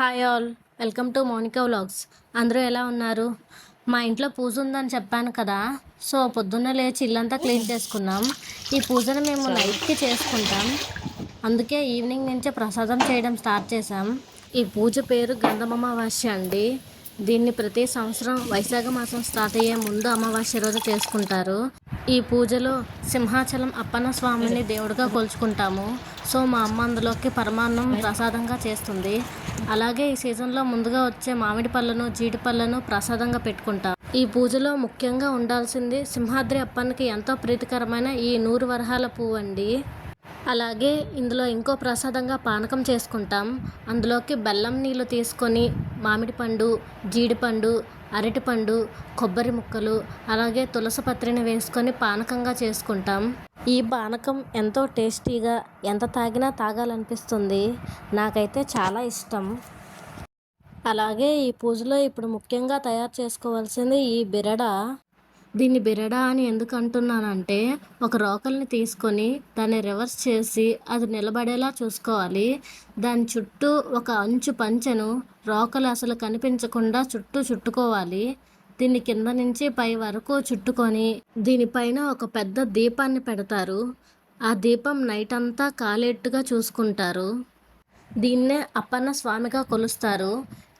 Hi all welcome to Monica vlogs అందరూ ఎలా ఉన్నారు? మా ఇంట్లో పూజ ఉందని చెప్పాను కదా. సో పొద్దున్న లేచి ఇల్లంతా క్లీన్ చేసుకున్నాం. ఈ పూజను మేము నైట్కి చేసుకుంటాం. అందుకే ఈవినింగ్ నుంచే ప్రసాదం చేయడం స్టార్ట్ చేసాం ఈ పూజ పేరు గంధమమావాస్య అండి. దీన్ని ప్రతి సంవత్సరం వైశాఖ మాసం స్టార్ట్ అయ్యే ముందు అమావాస్య రోజు చేసుకుంటారు. ఈ పూజలో సింహాచలం అప్పన్న స్వామిని దేవుడిగా కొలుచుకుంటాము. సో మా అమ్మ అందులోకి పరమాన్నం ప్రసాదంగా చేస్తుంది. అలాగే ఈ సీజన్లో ముందుగా వచ్చే మామిడి పళ్ళను జీడిపళ్ళను ప్రసాదంగా పెట్టుకుంటాం. ఈ పూజలో ముఖ్యంగా ఉండాల్సింది సింహాద్రి అప్పన్నకి ఎంతో ప్రీతికరమైన ఈ నూరు వరహాల పువ్వు అండి. అలాగే ఇందులో ఇంకో ప్రసాదంగా పానకం చేసుకుంటాం. అందులోకి బెల్లం నీళ్ళు తీసుకొని మామిడి పండు జీడిపండు అరటిపండు కొబ్బరి ముక్కలు అలాగే తులసి పత్రిని వేసుకొని పానకంగా చేసుకుంటాం. ఈ పానకం ఎంతో టేస్టీగా ఎంత తాగినా తాగాలనిపిస్తుంది. నాకైతే చాలా ఇష్టం. అలాగే ఈ పూజలో ఇప్పుడు ముఖ్యంగా తయారు చేసుకోవాల్సింది ఈ బిరడ. దీన్ని బిరడ అని ఎందుకు అంటున్నానంటే ఒక రోకల్ని తీసుకొని దాన్ని రివర్స్ చేసి అది నిలబడేలా చూసుకోవాలి. దాని చుట్టూ ఒక అంచు పంచెను రోకలు అసలు కనిపించకుండా చుట్టూ చుట్టుకోవాలి. దీన్ని కింద నుంచి పై వరకు చుట్టుకొని దీనిపైన ఒక పెద్ద దీపాన్ని పెడతారు. ఆ దీపం నైట్ అంతా కాలేట్టుగా చూసుకుంటారు. దీన్నే అప్పన్న స్వామిగా కొలుస్తారు.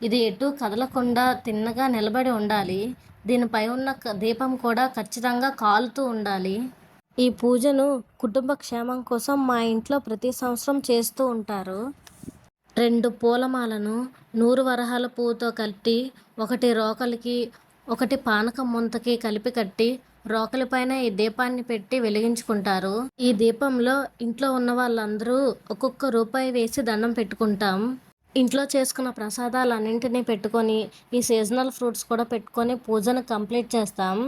ఇది ఎటు కదలకుండా తిన్నగా నిలబడి ఉండాలి. దీనిపై ఉన్న దీపం కూడా ఖచ్చితంగా కాలుతూ ఉండాలి. ఈ పూజను కుటుంబ క్షేమం కోసం మా ఇంట్లో ప్రతి సంవత్సరం చేస్తూ ఉంటారు. రెండు పూలమాలను నూరు వరహాల పువ్వుతో కట్టి ఒకటి రోకలికి ఒకటి పానకం ముంతకి కలిపి కట్టి రోకలి పైన ఈ దీపాన్ని పెట్టి వెలిగించుకుంటారు. ఈ దీపంలో ఇంట్లో ఉన్న వాళ్ళందరూ ఒక్కొక్క రూపాయి వేసి దండం పెట్టుకుంటాం. ఇంట్లో చేసుకున్న ప్రసాదాలన్నింటినీ పెట్టుకొని ఈ సీజనల్ ఫ్రూట్స్ కూడా పెట్టుకొని పూజను కంప్లీట్ చేస్తాం.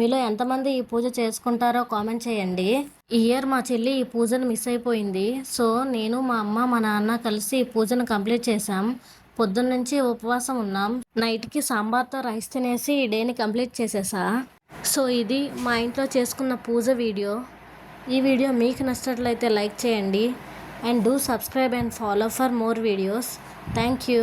మీలో ఎంతమంది ఈ పూజ చేసుకుంటారో కామెంట్ చేయండి. ఈ ఇయర్ మా చెల్లి ఈ పూజను మిస్ అయిపోయింది. సో నేను మా అమ్మ మా నాన్న కలిసి ఈ పూజను కంప్లీట్ చేశాం. పొద్దున్న నుంచి ఉపవాసం ఉన్నాం. నైట్కి సాంబార్తో రైస్ తినేసి ఈ డేని కంప్లీట్ చేసేసా. సో ఇది మా ఇంట్లో చేసుకున్న పూజ వీడియో. ఈ వీడియో మీకు నచ్చినట్లయితే లైక్ చేయండి. And do subscribe and follow for more videos. Thank you.